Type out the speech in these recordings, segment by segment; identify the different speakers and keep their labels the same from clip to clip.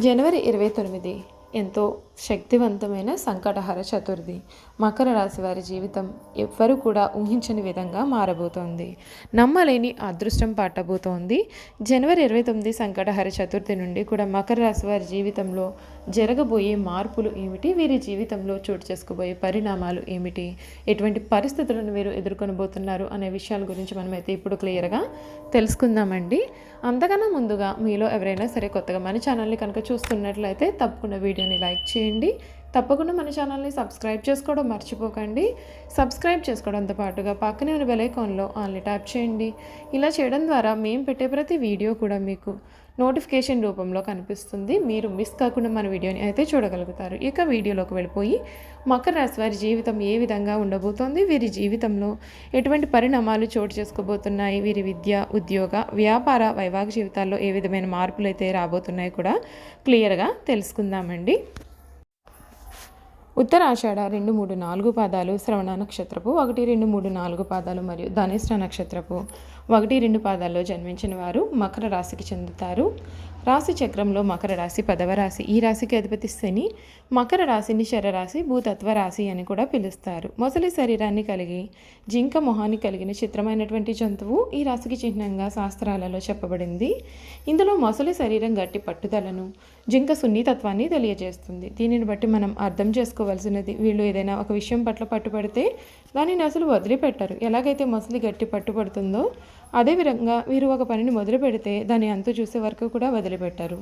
Speaker 1: జనవరి ఇరవై తొమ్మిది. ఎంతో శక్తివంతమైన సంకటహర చతుర్థి. మకర రాశి వారి జీవితం ఎవ్వరూ కూడా ఊహించని విధంగా మారబోతోంది. నమ్మలేని అదృష్టం పట్టబోతోంది. జనవరి ఇరవై తొమ్మిది సంకటహర చతుర్థి నుండి కూడా మకర రాశి వారి జీవితంలో జరగబోయే మార్పులు ఏమిటి? వీరి జీవితంలో చోటు చేసుకోబోయే పరిణామాలు ఏమిటి? ఎటువంటి పరిస్థితులను వీరు ఎదుర్కొనబోతున్నారు అనే విషయాల గురించి మనమైతే ఇప్పుడు క్లియర్గా తెలుసుకుందామండి. అంతకన్నా ముందుగా మీలో ఎవరైనా సరే కొత్తగా మన ఛానల్ని కనుక చూస్తున్నట్లయితే తప్పకుండా వీడియోని లైక్ చేయండి. తప్పకుండా మన ఛానల్ని సబ్స్క్రైబ్ చేసుకోవడం మర్చిపోకండి. సబ్స్క్రైబ్ చేసుకోవడంతో పాటుగా పక్కనే ఉన్న బెలైకాన్లో ఆన్లీ ట్యాప్ చేయండి. ఇలా చేయడం ద్వారా మేము పెట్టే ప్రతి వీడియో కూడా మీకు నోటిఫికేషన్ రూపంలో కనిపిస్తుంది. మీరు మిస్ కాకుండా మన వీడియోని అయితే చూడగలుగుతారు. ఇక వీడియోలోకి వెళ్ళిపోయి మకర రాశి వారి జీవితం ఏ విధంగా ఉండబోతోంది? వీరి జీవితంలో ఎటువంటి పరిణామాలు చోటు చేసుకోబోతున్నాయి? వీరి విద్య ఉద్యోగ వ్యాపార వైవాహిక జీవితాల్లో ఏ విధమైన మార్పులు అయితే రాబోతున్నాయి కూడా క్లియర్గా తెలుసుకుందామండి. ఉత్తరాషాఢ రెండు మూడు నాలుగు పాదాలు శ్రవణ నక్షత్రపు ఒకటి రెండు మూడు నాలుగు పాదాలు మరియు ధనిష్ట నక్షత్రపు. ఒకటి రెండు పాదాల్లో జన్మించిన వారు మకర రాశికి చెందుతారు. రాశి చక్రంలో మకర రాశి పదవ రాశి. ఈ రాశికి అధిపతి శని మకర రాశిని శరరాశి భూతత్వ రాశి అని కూడా పిలుస్తారు. మొసలి శరీరాన్ని కలిగి జింక మొహాన్ని కలిగిన చిత్రమైనటువంటి జంతువు ఈ రాశికి చిహ్నంగా శాస్త్రాలలో చెప్పబడింది. ఇందులో మొసలి శరీరం గట్టి పట్టుదలను జింక సున్నితత్వాన్ని తెలియజేస్తుంది. దీనిని బట్టి మనం అర్థం చేసుకోవాల్సినది వీళ్ళు ఏదైనా ఒక విషయం పట్ల పట్టుపడితే దానిని అసలు వదిలిపెట్టరు. ఎలాగైతే మొసలి గట్టి పట్టుపడుతుందో అదేవిధంగా వీరు ఒక పనిని మొదలు పెడితే దాని అంతు చూసే వరకు కూడా వదిలిపెట్టారు.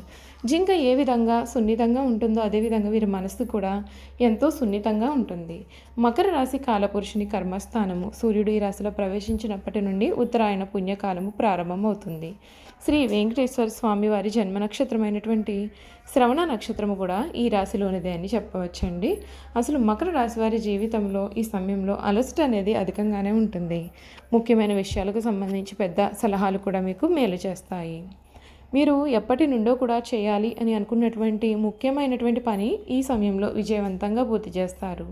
Speaker 1: జింక ఏ విధంగా సున్నితంగా ఉంటుందో అదేవిధంగా వీరి మనస్సు కూడా ఎంతో సున్నితంగా ఉంటుంది. మకర రాశి కాలపురుషుని కర్మస్థానము సూర్యుడు ఈ రాశిలో ప్రవేశించినప్పటి నుండి ఉత్తరాయణ పుణ్యకాలము ప్రారంభమవుతుంది. శ్రీ వెంకటేశ్వర స్వామి వారి జన్మ నక్షత్రమైనటువంటి శ్రవణ నక్షత్రము కూడా ఈ రాశిలోనిదే అని చెప్పవచ్చండి. అసలు మకర రాశి వారి జీవితంలో ఈ సమయంలో అలసట అనేది అధికంగానే ఉంటుంది. ముఖ్యమైన విషయాలకు సంబంధించి పెద్ద సలహాలు కూడా మీకు మేలు చేస్తాయి. మీరు ఎప్పటి నుండో కూడా చేయాలి అని అనుకున్నటువంటి ముఖ్యమైనటువంటి పని ఈ సమయంలో విజయవంతంగా పూర్తి చేస్తారు.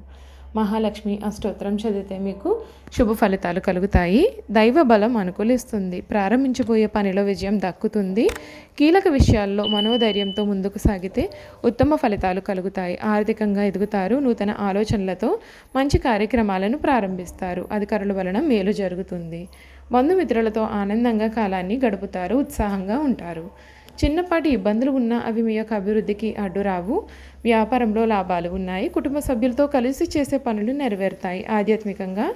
Speaker 1: మహాలక్ష్మి అష్టోత్తరం చదివితే మీకు శుభ ఫలితాలు కలుగుతాయి. దైవ బలం అనుకూలిస్తుంది. ప్రారంభించబోయే పనిలో విజయం దక్కుతుంది. కీలక విషయాల్లో మనోధైర్యంతో ముందుకు సాగితే ఉత్తమ ఫలితాలు కలుగుతాయి. ఆర్థికంగా ఎదుగుతారు. నూతన ఆలోచనలతో మంచి కార్యక్రమాలను ప్రారంభిస్తారు. అధికారుల వలన మేలు జరుగుతుంది. బంధుమిత్రులతో ఆనందంగా కాలాన్ని గడుపుతారు. ఉత్సాహంగా ఉంటారు. చిన్నపాటి ఇబ్బందులు ఉన్నా అవి మీ యొక్క అభివృద్ధికి అడ్డురావు వ్యాపారంలో లాభాలు ఉన్నాయి. కుటుంబ సభ్యులతో కలిసి చేసే పనులు నెరవేరుతాయి. ఆధ్యాత్మికంగా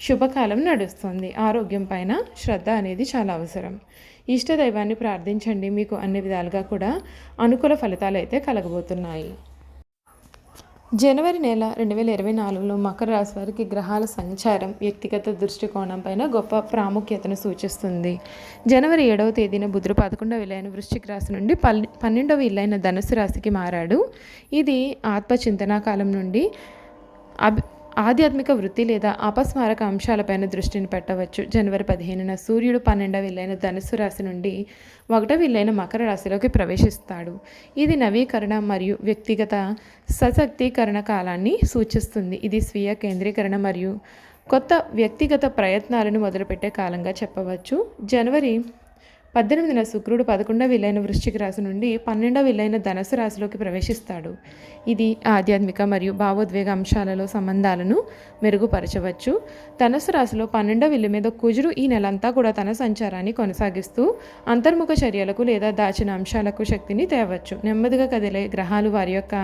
Speaker 1: శుభకాలం నడుస్తుంది. ఆరోగ్యం పైన శ్రద్ధ అనేది చాలా అవసరం. ఇష్టదైవాన్ని ప్రార్థించండి. మీకు అన్ని విధాలుగా కూడా అనుకూల ఫలితాలు అయితే కలగబోతున్నాయి. జనవరి నెల రెండు వేల ఇరవై నాలుగులో మకర రాశి వారికి గ్రహాల సంచారం వ్యక్తిగత దృష్టికోణం పైన గొప్ప ప్రాముఖ్యతను సూచిస్తుంది. జనవరి ఏడవ తేదీన బుధుడు పదకొండవ ఇల్లైన వృశ్చిక రాశి నుండి పల్ పన్నెండవ ఇల్లైన ధనుసు రాశికి మారాడు. ఇది ఆత్మచింతనా కాలం నుండి అభి ఆధ్యాత్మిక వృత్తి లేదా అపస్మారక అంశాలపైన దృష్టిని పెట్టవచ్చు. జనవరి పదిహేనున సూర్యుడు పన్నెండవ విల్లైన ధనుసు రాశి నుండి ఒకటవ విల్లైన మకర రాశిలోకి ప్రవేశిస్తాడు. ఇది నవీకరణ మరియు వ్యక్తిగత సశక్తీకరణ కాలాన్ని సూచిస్తుంది. ఇది స్వీయ కేంద్రీకరణ మరియు కొత్త వ్యక్తిగత ప్రయత్నాలను మొదలుపెట్టే కాలంగా చెప్పవచ్చు. జనవరి పద్దెనిమిదిన శుక్రుడు పదకొండవ విల్లైన వృశ్చిక రాశి నుండి పన్నెండవ విల్లైన ధనసు రాశిలోకి ప్రవేశిస్తాడు. ఇది ఆధ్యాత్మిక మరియు భావోద్వేగ అంశాలలో సంబంధాలను మెరుగుపరచవచ్చు. ధనస్సు రాశిలో పన్నెండవ విల్లు మీద కుజుడు ఈ నెలంతా కూడా తన సంచారాన్ని కొనసాగిస్తూ అంతర్ముఖ చర్యలకు లేదా దాచిన అంశాలకు శక్తిని తేవచ్చు. నెమ్మదిగా కదిలే గ్రహాలు వారి యొక్క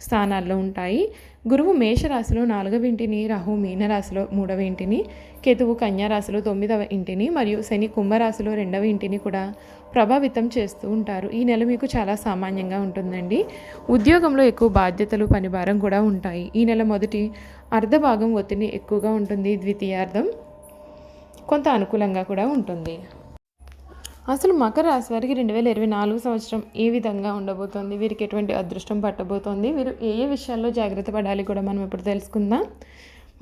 Speaker 1: స్థానాల్లో ఉంటాయి. గురువు మేషరాశిలో నాలుగవ ఇంటిని రాహు మీనరాశిలో మూడవ ఇంటిని కేతువు కన్యారాశిలో తొమ్మిదవ ఇంటిని మరియు శని కుంభరాశిలో రెండవ ఇంటిని కూడా ప్రభావితం చేస్తూ ఉంటారు. ఈ నెల మీకు చాలా సామాన్యంగా ఉంటుందండి. ఉద్యోగంలో ఎక్కువ బాధ్యతలు పనిభారం కూడా ఉంటాయి. ఈ నెల మొదటి అర్ధ భాగం ఒత్తిడి ఎక్కువగా ఉంటుంది. ద్వితీయార్థం కొంత అనుకూలంగా కూడా ఉంటుంది. అసలు మకర రాశి వారికి రెండు వేల ఇరవై నాలుగు సంవత్సరం ఏ విధంగా ఉండబోతోంది? వీరికి ఎటువంటి అదృష్టం పట్టబోతోంది? వీరు ఏ ఏ విషయాల్లో జాగ్రత్త పడాలి కూడా మనం ఇప్పుడు తెలుసుకుందాం.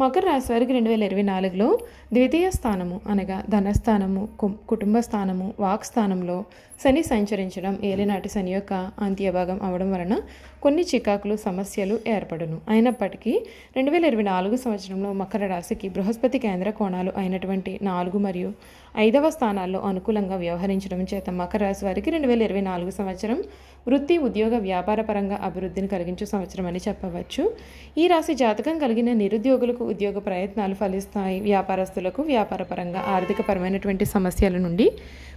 Speaker 1: మకర రాశి వారికి రెండు వేల ఇరవై నాలుగులో ద్వితీయ స్థానము అనగా ధనస్థానము కుటుంబ స్థానము వాక్ స్థానంలో శని సంచరించడం ఏలినాటి శని యొక్క అంత్యభాగం అవడం వలన కొన్ని చికాకులు సమస్యలు ఏర్పడును. అయినప్పటికీ రెండు వేల ఇరవై నాలుగు సంవత్సరంలో మకర రాశికి బృహస్పతి కేంద్ర కోణాలు అయినటువంటి నాలుగు మరియు ఐదవ స్థానాల్లో అనుకూలంగా వ్యవహరించడం చేత మకర రాశి వారికి రెండు వేల ఇరవై నాలుగు సంవత్సరం వృత్తి ఉద్యోగ వ్యాపార పరంగా అభివృద్ధిని కలిగించే సంవత్సరం అని చెప్పవచ్చు. ఈ రాశి జాతకం కలిగిన నిరుద్యోగులకు ఉద్యోగ ప్రయత్నాలు ఫలిస్తాయి. వ్యాపారస్తులకు వ్యాపారపరంగా ఆర్థికపరమైనటువంటి సమస్యల నుండి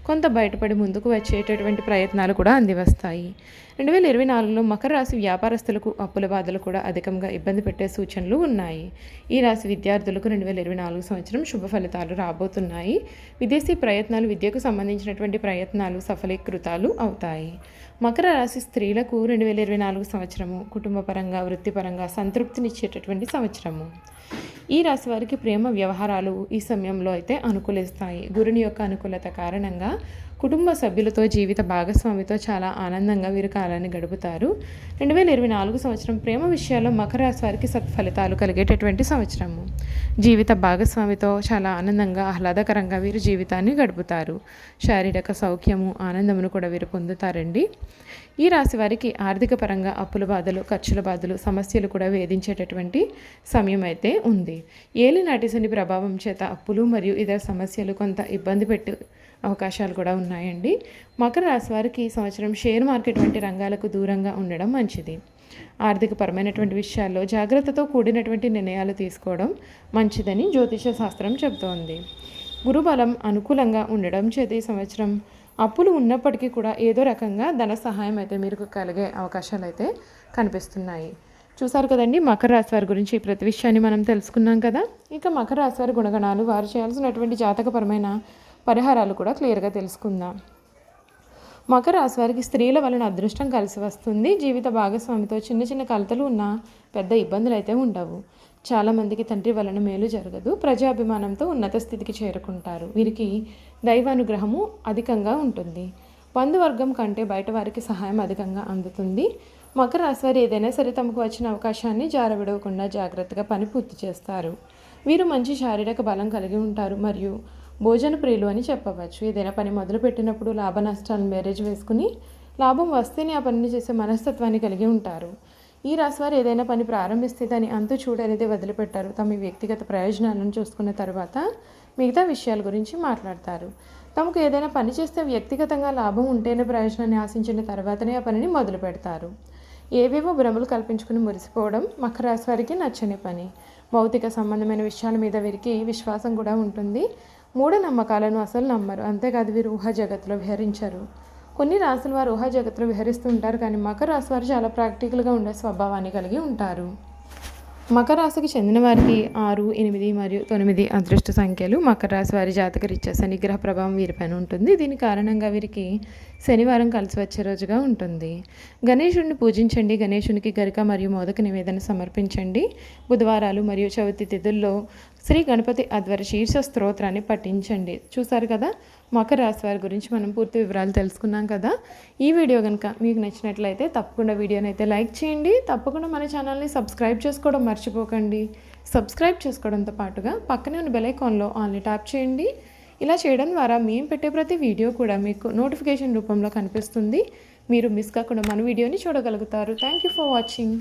Speaker 1: కొంత బయటపడి ముందుకు వచ్చేటటువంటి ప్రయత్నాలు కూడా అందివస్తాయి. రెండు వేల ఇరవై నాలుగులో మకర రాశి వ్యాపారస్తులకు అప్పుల బాధలు కూడా అధికంగా ఇబ్బంది పెట్టే సూచనలు ఉన్నాయి. ఈ రాశి విద్యార్థులకు రెండు వేల ఇరవై నాలుగు సంవత్సరం శుభ ఫలితాలు రాబోతున్నాయి. విదేశీ ప్రయత్నాలు విద్యకు సంబంధించినటువంటి ప్రయత్నాలు సఫలీకృతాలు అవుతాయి. మకర రాశి స్త్రీలకు రెండు వేల ఇరవై నాలుగు సంవత్సరము కుటుంబపరంగా వృత్తిపరంగా సంతృప్తినిచ్చేటటువంటి సంవత్సరము. ఈ రాశి వారికి ప్రేమ వ్యవహారాలు ఈ సమయంలో అయితే అనుకూలిస్తాయి. గురుని యొక్క అనుకూలత కారణంగా కుటుంబ సభ్యులతో జీవిత భాగస్వామితో చాలా ఆనందంగా వీరు కాలాన్ని గడుపుతారు. రెండు వేల ఇరవై నాలుగు సంవత్సరం ప్రేమ విషయాల్లో మకర రాశి వారికి సత్ఫలితాలు కలిగేటటువంటి సంవత్సరము. జీవిత భాగస్వామితో చాలా ఆనందంగా ఆహ్లాదకరంగా వీరు జీవితాన్ని గడుపుతారు. శారీరక సౌఖ్యము ఆనందమును కూడా వీరు పొందుతారండి. ఈ రాశి వారికి ఆర్థిక పరంగా అప్పుల బాధలు ఖర్చుల బాధలు సమస్యలు కూడా వేధించేటటువంటి సమయం అయితే ఉంది. ఏలినాటి శని ప్రభావం చేత అప్పులు మరియు ఇతర సమస్యలు కొంత ఇబ్బంది పెట్టు అవకాశాలు కూడా ఉన్నాయండి. మకర రాశి వారికి ఈ సంవత్సరం షేర్ మార్కెట్ వంటి రంగాలకు దూరంగా ఉండడం మంచిది. ఆర్థికపరమైనటువంటి విషయాల్లో జాగ్రత్తతో కూడినటువంటి నిర్ణయాలు తీసుకోవడం మంచిదని జ్యోతిష శాస్త్రం చెబుతోంది. గురుబలం అనుకూలంగా ఉండడం చేత ఈ సంవత్సరం. అప్పులు ఉన్నప్పటికీ కూడా ఏదో రకంగా ధన సహాయం అయితే మీకు కలిగే అవకాశాలు అయితే కనిపిస్తున్నాయి. చూసారు కదండి మకర రాశి వారి గురించి ప్రతి విషయాన్ని మనం తెలుసుకున్నాం కదా? ఇక మకర రాశి వారి గుణగణాలు వారు చేయాల్సినటువంటి జాతకపరమైన పరిహారాలు కూడా క్లియర్గా తెలుసుకుందాం. మకర రాశి వారికి స్త్రీల వలన అదృష్టం కలిసి వస్తుంది. జీవిత భాగస్వామితో చిన్న చిన్న కలతలు ఉన్న పెద్ద ఇబ్బందులు అయితే ఉండవు. చాలామందికి తండ్రి వలన మేలు జరగదు. ప్రజాభిమానంతో ఉన్నత స్థితికి చేరుకుంటారు. వీరికి దైవానుగ్రహము అధికంగా ఉంటుంది. బంధువర్గం కంటే బయట వారికి సహాయం అధికంగా అందుతుంది. మకర రాశి వారు ఏదైనా సరే తమకు వచ్చిన అవకాశాన్ని జారవిడవకుండా జాగ్రత్తగా పని పూర్తి చేస్తారు. వీరు మంచి శారీరక బలం కలిగి ఉంటారు. మరియు భోజన ప్రియులు అని చెప్పవచ్చు. ఏదైనా పని మొదలుపెట్టినప్పుడు లాభ నష్టాలను మేరేజ్ వేసుకుని లాభం వస్తేనే ఆ పనిని చేసే మనస్తత్వాన్ని కలిగి ఉంటారు. ఈ రాశి వారు ఏదైనా పని ప్రారంభిస్తే దాన్ని అంతు చూడనేది వదిలిపెట్టారు. తమ వ్యక్తిగత ప్రయోజనాలను చూసుకున్న తర్వాత మిగతా విషయాల గురించి మాట్లాడతారు. తమకు ఏదైనా పని చేస్తే వ్యక్తిగతంగా లాభం ఉంటేనే ప్రయోజనాన్ని ఆశించిన తర్వాతనే ఆ పనిని మొదలు పెడతారు ఏవేవో భ్రమలు కల్పించుకుని మురిసిపోవడం మకర రాశి వారికి నచ్చని పని. భౌతిక సంబంధమైన విషయాల మీద వీరికి విశ్వాసం కూడా ఉంటుంది. మూఢనమ్మకాలను అసలు నమ్మరు. అంతేకాదు వీరు ఊహా జగత్తులో విహరించరు. కొన్ని రాసుల వారు ఊహా జగత్తులో విహరిస్తూ ఉంటారు కానీ మకర రాశి వారు చాలా ప్రాక్టికల్గా ఉండే స్వభావాన్ని కలిగి ఉంటారు. మకర రాశికి చెందిన వారికి ఆరు ఎనిమిది మరియు తొమ్మిది అదృష్ట సంఖ్యలు. మకర రాశి వారి జాతక రీత్యా శనిగ్రహ ప్రభావం వీరిపైన ఉంటుంది. దీని కారణంగా వీరికి శనివారం కలిసి వచ్చే రోజుగా ఉంటుంది. గణేశుడిని పూజించండి. గణేశునికి గరిక మరియు మోదక నివేదన సమర్పించండి. బుధవారాలు మరియు చవితి తిథుల్లో శ్రీ గణపతి అధ్వర శీర్ష స్తోత్రాన్ని పఠించండి. చూసారు కదా? మకర రాశి వారి గురించి మనం పూర్తి వివరాలు తెలుసుకున్నాం కదా. ఈ వీడియో కనుక మీకు నచ్చినట్లయితే తప్పకుండా వీడియోని అయితే లైక్ చేయండి. తప్పకుండా మన ఛానల్ని సబ్స్క్రైబ్ చేసుకోవడం మర్చిపోకండి. సబ్స్క్రైబ్ చేసుకోవడంతో పాటుగా పక్కనే ఉన్న బెలైకాన్లో ఆన్లీ ట్యాప్ చేయండి. ఇలా చేయడం ద్వారా మేము పెట్టే ప్రతి వీడియో కూడా మీకు నోటిఫికేషన్ రూపంలో కనిపిస్తుంది. మీరు మిస్ కాకుండా మన వీడియోని చూడగలుగుతారు. Thank you for watching.